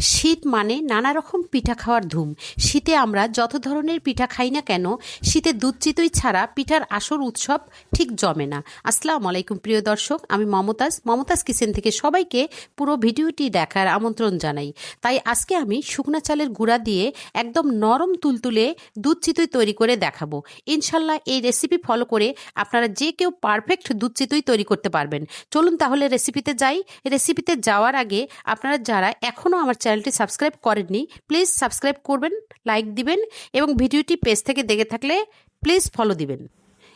শীত মানে নানা রকম পিঠা খাওয়ার ধুম। শীতে আমরা যত ধরনের পিঠা খাই না কেন, শীতে দুধ চিতই ছাড়া পিঠার আসর উৎসব ঠিক জমে না। আসসালামু আলাইকুম, প্রিয় দর্শক, আমি মমতাজ। মমতাজ কিচেন থেকে সবাইকে পুরো ভিডিওটি দেখার আমন্ত্রণ জানাই। তাই আজকে আমি শুকনা চালের গুঁড়া দিয়ে একদম নরম তুলতুলে দুধ চিতই তৈরি করে দেখাবো। ইনশাল্লাহ এই রেসিপি ফলো করে আপনারা যে কেউ পারফেক্ট দুধ চিতই তৈরি করতে পারবেন। চলুন তাহলে রেসিপিতে যাই। রেসিপিতে যাওয়ার আগে আপনারা যারা এখনও আমার চ্যানেলটি সাবস্ক্রাইব করেননি, প্লিজ সাবস্ক্রাইব করবেন, লাইক দিবেন এবং ভিডিওটি পেজ থেকে দেখে থাকলে প্লিজ ফলো দিবেন।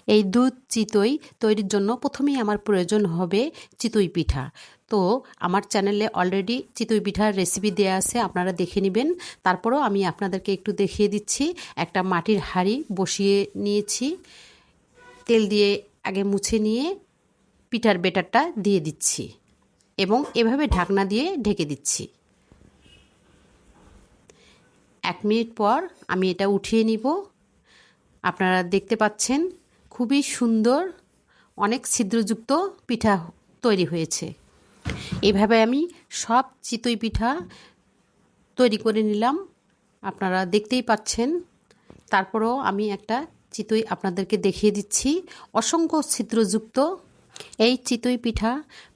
এই দুধ চিতই তৈরির জন্য প্রথমেই আমার প্রয়োজন হবে চিতই পিঠা। তো আমার চ্যানেলে অলরেডি চিতই পিঠার রেসিপি দেওয়া আছে, আপনারা দেখে নেবেন। তারপরেও আমি আপনাদেরকে একটু দেখিয়ে দিচ্ছি। একটা মাটির হাঁড়ি বসিয়ে নিয়েছি। তেল দিয়ে আগে মুছে নিয়ে পিঠার বেটারটা দিয়ে দিচ্ছি এবং এভাবে ঢাকনা দিয়ে ঢেকে দিচ্ছি। এক মিনিট পর আমি এটা উঠিয়ে নিব। আপনারা দেখতে পাচ্ছেন খুবই সুন্দর, অনেক ছিদ্রযুক্ত পিঠা তৈরি হয়েছে। এভাবে আমি সব চিতই পিঠা তৈরি করে নিলাম। আপনারা দেখতেই পাচ্ছেন। তারপরেও আমি একটা চিতই আপনাদেরকে দেখিয়ে দিচ্ছি। অসংখ্য ছিদ্রযুক্ত। এই চিতই পিঠা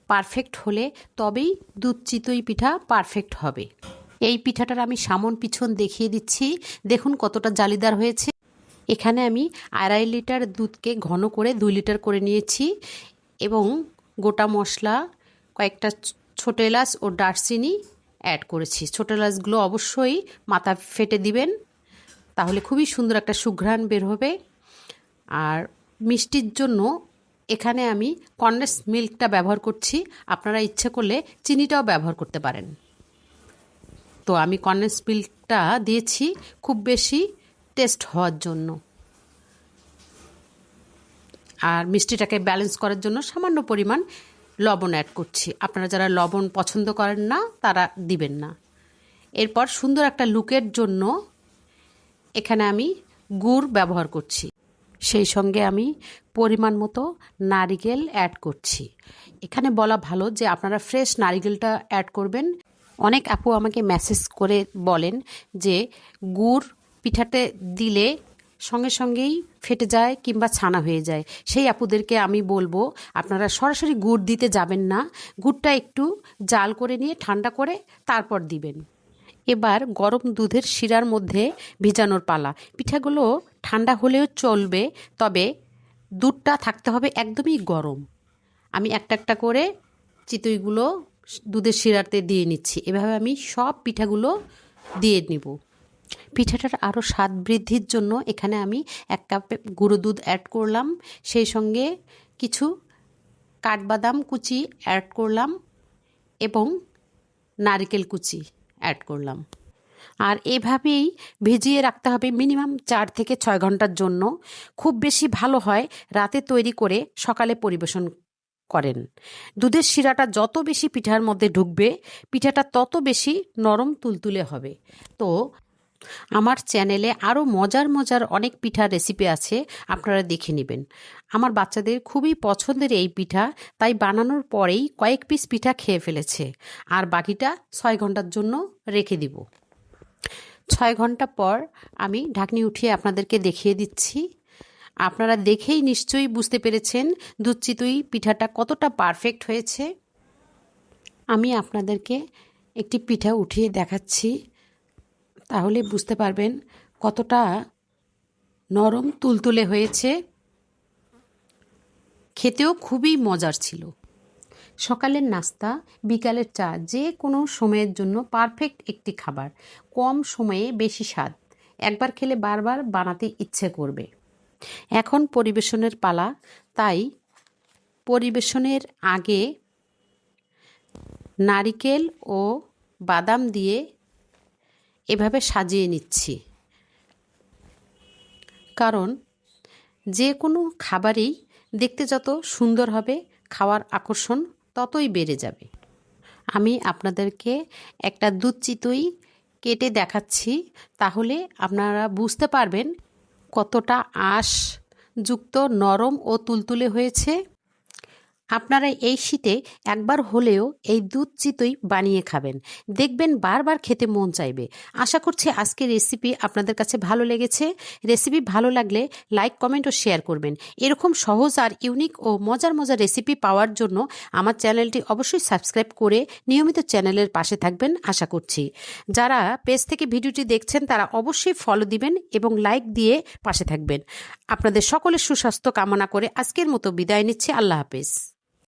পারফেক্ট হলে তবেই দুধ চিতই পিঠা পারফেক্ট হবে। এই পিঠাটার আমি সামন পিছন দেখিয়ে দিচ্ছি। দেখুন কতটা জালিদার হয়েছে। এখানে আমি আড়াই লিটার দুধকে ঘন করে দুই লিটার করে নিয়েছি এবং গোটা মশলা, কয়েকটা ছোটো এলাচ ও দারচিনি অ্যাড করেছি। ছোটো এলাচগুলো অবশ্যই মাথা ফেটে দিবেন, তাহলে খুবই সুন্দর একটা সুঘ্রাণ বের হবে। আর মিষ্টির জন্য এখানে আমি কন্ডেন্স মিল্কটা ব্যবহার করছি, আপনারা ইচ্ছে করলে চিনিটাও ব্যবহার করতে পারেন। তো আমি কন্ডেন্স মিল্কটা দিয়েছি, খুব বেশি টেস্ট হওয়ার জন্য। আর মিষ্টিটাকে ব্যালেন্স করার জন্য সামান্য পরিমাণ লবণ অ্যাড করছি। আপনারা যারা লবণ পছন্দ করেন না, তারা দিবেন না। এরপর সুন্দর একটা লুকের জন্য এখানে আমি গুড় ব্যবহার করছি। সেই সঙ্গে আমি পরিমাণ মতো নারিকেল অ্যাড করছি। এখানে বলা ভালো যে আপনারা ফ্রেশ নারিকেলটা অ্যাড করবেন। অনেক আপু আমাকে মেসেজ করে বলেন যে গুড় পিঠাতে দিলে সঙ্গে সঙ্গেই ফেটে যায় কিংবা ছানা হয়ে যায়। সেই আপুদেরকে আমি বলব, আপনারা সরাসরি গুড় দিতে যাবেন না। গুড়টা একটু জাল করে নিয়ে ঠান্ডা করে তারপর দিবেন। এবার গরম দুধের শিরার মধ্যে ভিজানোর পালা। পিঠাগুলো ঠান্ডা হলেও চলবে, তবে দুধটা থাকতে হবে একদমই গরম। আমি একটা একটা করে চিতইগুলো দুধের শিরাতে দিয়ে নিচ্ছি। এভাবে আমি সব পিঠাগুলো দিয়ে নিব। পিঠাটার আরও স্বাদ বৃদ্ধির জন্য এখানে আমি এক কাপ গুঁড়ো দুধ অ্যাড করলাম। সেই সঙ্গে কিছু কাঠবাদাম কুচি অ্যাড করলাম এবং নারকেল কুচি অ্যাড করলাম। আর এভাবেই ভিজিয়ে রাখতে হবে মিনিমাম চার থেকে ছয় ঘণ্টার জন্য। খুব বেশি ভালো হয় রাতে তৈরি করে সকালে পরিবেশন করেন। দুধের শিরাটা যত বেশি পিঠার মধ্যে ঢুকবে, পিঠাটা তত বেশি নরম তুলতুলে হবে। তো আমার চ্যানেলে আরও মজার মজার অনেক পিঠার রেসিপি আছে, আপনারা দেখে নেবেন। আমার বাচ্চাদের খুবই পছন্দের এই পিঠা, তাই বানানোর পরেই কয়েক পিস পিঠা খেয়ে ফেলেছে। আর বাকিটা ছয় ঘণ্টার জন্য রেখে দিব। ছয় ঘণ্টা পর আমি ঢাকনি উঠিয়ে আপনাদেরকে দেখিয়ে দিচ্ছি। আপনারা দেখেই নিশ্চয়ই বুঝতে পেরেছেন দুধ চিতুই পিঠাটা কতটা পারফেক্ট হয়েছে। আমি আপনাদেরকে একটি পিঠা উঠিয়ে দেখাচ্ছি। তাহলে বুঝতে পারবেন কতটা নরম তুলতুলে হয়েছে। খেতেও খুবই মজার ছিল। সকালের নাস্তা, বিকালের চা, যে কোনো সময়ের জন্য পারফেক্ট একটি খাবার। কম সময়ে বেশি স্বাদ। একবার খেলে বারবার বানাতে ইচ্ছে করবে। এখন পরিবেশনের পালা, তাই পরিবেশনের আগে নারিকেল ও বাদাম দিয়ে এভাবে সাজিয়ে নিচ্ছি। কারণ যে কোনো খাবারই দেখতে যত সুন্দর হবে, খাওয়ার আকর্ষণ ততই বেড়ে যাবে। আমি আপনাদেরকে একটা দুধ কেটে দেখাচ্ছি, তাহলে আপনারা বুঝতে পারবেন কতটা আঁশ যুক্ত নরম ও তুলতুলে হয়েছে। আপনারা এই শীতে একবার হলেও এই দুধ চিতই বানিয়ে খাবেন। দেখবেন বারবার খেতে মন চাইবে। আশা করছি আজকের রেসিপি আপনাদের কাছে ভালো লেগেছে। রেসিপি ভালো লাগলে লাইক কমেন্ট ও শেয়ার করবেন। এরকম সহজ আর ইউনিক ও মজার মজার রেসিপি পাওয়ার জন্য আমার চ্যানেলটি অবশ্যই সাবস্ক্রাইব করে নিয়মিত চ্যানেলের পাশে থাকবেন আশা করছি। যারা পেজ থেকে ভিডিওটি দেখছেন তারা অবশ্যই ফলো দিবেন এবং লাইক দিয়ে পাশে থাকবেন। আপনাদের সকলের সুস্বাস্থ্য কামনা করে আজকের মতো বিদায় নিচ্ছি। আল্লাহ হাফেজ।